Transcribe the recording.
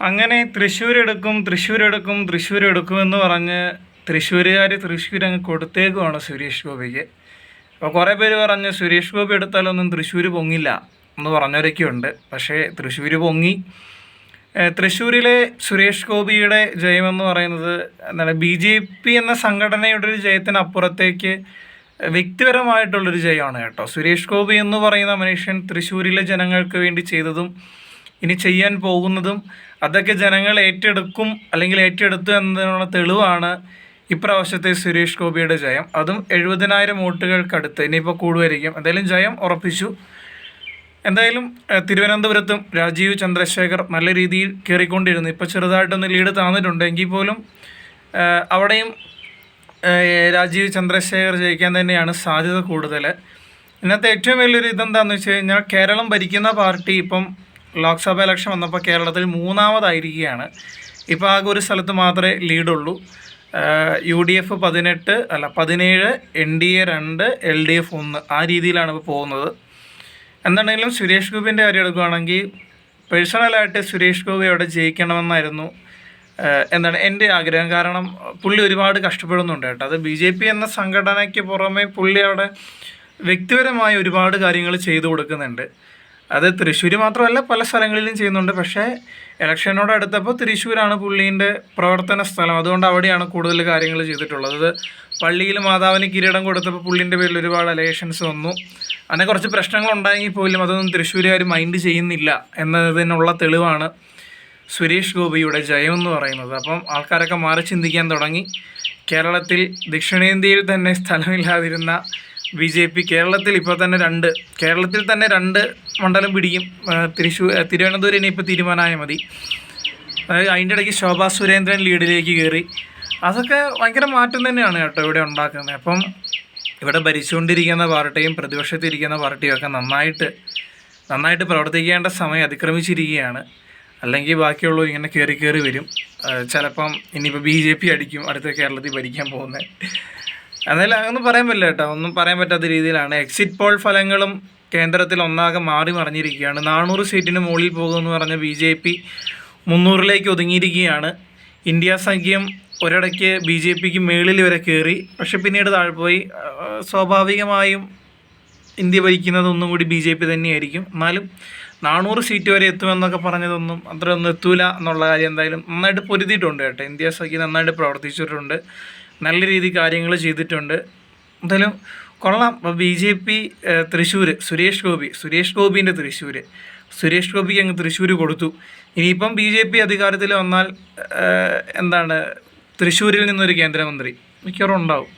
അങ്ങനെ തൃശ്ശൂർ എടുക്കും തൃശ്ശൂർ എടുക്കും തൃശ്ശൂർ എടുക്കും എന്ന് പറഞ്ഞ് തൃശ്ശൂരുകാർ തൃശ്ശൂർ അങ്ങ് കൊടുത്തേക്കുവാണ് സുരേഷ് ഗോപിക്ക്. അപ്പോൾ കുറേ പേര് പറഞ്ഞ് സുരേഷ് ഗോപി എടുത്താലൊന്നും തൃശ്ശൂർ പൊങ്ങില്ല എന്ന് പറഞ്ഞവരൊക്കെ ഉണ്ട്. പക്ഷേ തൃശ്ശൂർ പൊങ്ങി. തൃശ്ശൂരിലെ സുരേഷ് ഗോപിയുടെ ജയമെന്ന് പറയുന്നത് എന്താണ് ബി ജെ പി എന്ന സംഘടനയുടെ ഒരു ജയത്തിനപ്പുറത്തേക്ക് വ്യക്തിപരമായിട്ടുള്ളൊരു ജയമാണ് കേട്ടോ. സുരേഷ് ഗോപി എന്ന് പറയുന്ന മനുഷ്യൻ തൃശ്ശൂരിലെ ജനങ്ങൾക്ക് വേണ്ടി ചെയ്തതും ഇനി ചെയ്യാൻ പോകുന്നതും അതൊക്കെ ജനങ്ങൾ ഏറ്റെടുക്കും അല്ലെങ്കിൽ ഏറ്റെടുത്തു എന്നതിനുള്ള തെളിവാണ് ഇപ്രാവശ്യത്തെ സുരേഷ് ഗോപിയുടെ ജയം. അതും എഴുപതിനായിരം വോട്ടുകൾക്കടുത്ത്. ഇനിയിപ്പോൾ കൂടുമായിരിക്കും എന്തായാലും ജയം ഉറപ്പിച്ചു. എന്തായാലും തിരുവനന്തപുരത്തും രാജീവ് ചന്ദ്രശേഖർ നല്ല രീതിയിൽ കയറിക്കൊണ്ടിരുന്നു ഇപ്പോൾ ചെറുതായിട്ടൊന്ന് ലീഡ് താന്നിട്ടുണ്ട്. എങ്കിൽ പോലും അവിടെയും രാജീവ് ചന്ദ്രശേഖർ ജയിക്കാൻ തന്നെയാണ് സാധ്യത കൂടുതൽ ഇന്നത്തെ ഏറ്റവും വലിയൊരു ഇതെന്താണെന്ന് വെച്ച് കഴിഞ്ഞാൽ കേരളം ഭരിക്കുന്ന പാർട്ടി ഇപ്പം ലോക്സഭ ഇലക്ഷൻ വന്നപ്പോൾ കേരളത്തിൽ മൂന്നാമതായിരിക്കുകയാണ്. ഇപ്പോൾ ആകെ ഒരു സ്ഥലത്ത് മാത്രമേ ലീഡുള്ളൂ. യു ഡി എഫ് പതിനെട്ട് അല്ല പതിനേഴ് എൻ ഡി എ രണ്ട് എൽ ഡി എഫ് ഒന്ന്. ആ രീതിയിലാണ് ഇപ്പോൾ പോകുന്നത്. എന്താണെങ്കിലും സുരേഷ് ഗോപിന്റെ കാര്യം എടുക്കുകയാണെങ്കിൽ പേഴ്സണലായിട്ട് സുരേഷ് ഗോപി അവിടെ ജയിക്കണമെന്നായിരുന്നു എന്താണ് എന്റെ ആഗ്രഹം. കാരണം പുള്ളി ഒരുപാട് കഷ്ടപ്പെടുന്നുണ്ട് കേട്ടോ. അത് ബി ജെ പി എന്ന സംഘടനയ്ക്ക് പുറമെ പുള്ളി അവിടെ വ്യക്തിപരമായ ഒരുപാട് കാര്യങ്ങൾ ചെയ്തു കൊടുക്കുന്നുണ്ട്. അത് തൃശ്ശൂർ മാത്രമല്ല പല സ്ഥലങ്ങളിലും ചെയ്യുന്നുണ്ട്. പക്ഷേ ഇലക്ഷനോട് അടുത്തപ്പോൾ തൃശ്ശൂരാണ് പുള്ളീന്റെ പ്രവർത്തന സ്ഥലം. അതുകൊണ്ട് അവിടെയാണ് കൂടുതൽ കാര്യങ്ങൾ ചെയ്തിട്ടുള്ളത്. അത് പള്ളിയിൽ മാതാവിന് കിരീടം കൊടുത്തപ്പോൾ പുള്ളീന്റെ പേരിൽ ഒരുപാട് അലേഷൻസ് വന്നു. അങ്ങനെ കുറച്ച് പ്രശ്നങ്ങൾ ഉണ്ടായെങ്കിൽ പോലും അതൊന്നും തൃശ്ശൂരുകാർ മൈൻഡ് ചെയ്യുന്നില്ല എന്നതിനുള്ള തെളിവാണ് സുരേഷ് ഗോപിയുടെ ജയം എന്ന് പറയുന്നത്. അപ്പം ആൾക്കാരൊക്കെ മാറി ചിന്തിക്കാൻ തുടങ്ങി. കേരളത്തിൽ ദക്ഷിണേന്ത്യയിൽ തന്നെ സ്ഥലമില്ലാതിരുന്ന ബി ജെ പി കേരളത്തിൽ ഇപ്പോൾ തന്നെ രണ്ട് കേരളത്തിൽ തന്നെ രണ്ട് മണ്ഡലം പിടിക്കും. തൃശ്ശൂർ തിരുവനന്തപുരം ഇപ്പോൾ തീരുമാനമായാൽ മതി. അതിന്റെ ഇടയ്ക്ക് ശോഭാ സുരേന്ദ്രൻ ലീഡിലേക്ക് കയറി. അതൊക്കെ ഭയങ്കര മാറ്റം തന്നെയാണ് കേട്ടോ ഇവിടെ ഉണ്ടാക്കുന്നത്. അപ്പം ഇവിടെ ഭരിച്ചുകൊണ്ടിരിക്കുന്ന പാർട്ടിയും പ്രതിപക്ഷത്തിരിക്കുന്ന പാർട്ടിയും ഒക്കെ നന്നായിട്ട് നന്നായിട്ട് പ്രവർത്തിക്കേണ്ട സമയം അതിക്രമിച്ചിരിക്കുകയാണ്. അല്ലെങ്കിൽ ബാക്കിയുള്ളവർ ഇങ്ങനെ കയറി കയറി വരും. ചിലപ്പം ഇനിയിപ്പോൾ ബി ജെ പി അടിക്കും അടുത്ത കേരളത്തിൽ ഭരിക്കാൻ പോകുന്നത്. എന്നാലും അതൊന്നും പറയാൻ പറ്റില്ല കേട്ടോ. ഒന്നും പറയാൻ പറ്റാത്ത രീതിയിലാണ്. എക്സിറ്റ് പോൾ ഫലങ്ങളും കേന്ദ്രത്തിൽ ഒന്നാകെ മാറി മറിഞ്ഞിരിക്കുകയാണ്. നാനൂറ് സീറ്റിന് മുകളിൽ പോകുമെന്ന് പറഞ്ഞ ബി ജെ പി മുന്നൂറിലേക്ക് ഒതുങ്ങിയിരിക്കുകയാണ്. ഇന്ത്യ സഖ്യം ഒരിടയ്ക്ക് ബി ജെ പിക്ക് മേളിൽ വരെ കയറി. പക്ഷെ പിന്നീട് താഴെ പോയി. സ്വാഭാവികമായും ഇന്ത്യ ഭരിക്കുന്നത് ഒന്നും കൂടി ബി ജെ പി തന്നെയായിരിക്കും. എന്നാലും നാനൂറ് സീറ്റ് വരെ എത്തുമെന്നൊക്കെ പറഞ്ഞതൊന്നും അത്രയൊന്നും എത്തൂല എന്നുള്ള കാര്യം എന്തായാലും നന്നായിട്ട് പൊരുതിയിട്ടുണ്ട് കേട്ടോ. ഇന്ത്യ സഖ്യം നന്നായിട്ട് പ്രവർത്തിച്ചിട്ടുണ്ട്. നല്ല രീതി കാര്യങ്ങൾ ചെയ്തിട്ടുണ്ട്. എന്തായാലും കൊള്ളാം. B J P Thrissur Suresh Gopi Suresh ഗോപിന്റെ Thrissur Suresh ഗോപിക്ക് അങ്ങ് തൃശ്ശൂർ കൊടുത്തു. ഇനിയിപ്പം ബി ജെ പി അധികാരത്തിൽ വന്നാൽ എന്താണ് തൃശ്ശൂരിൽ നിന്നൊരു കേന്ദ്രമന്ത്രി മിക്കവാറും ഉണ്ടാവും.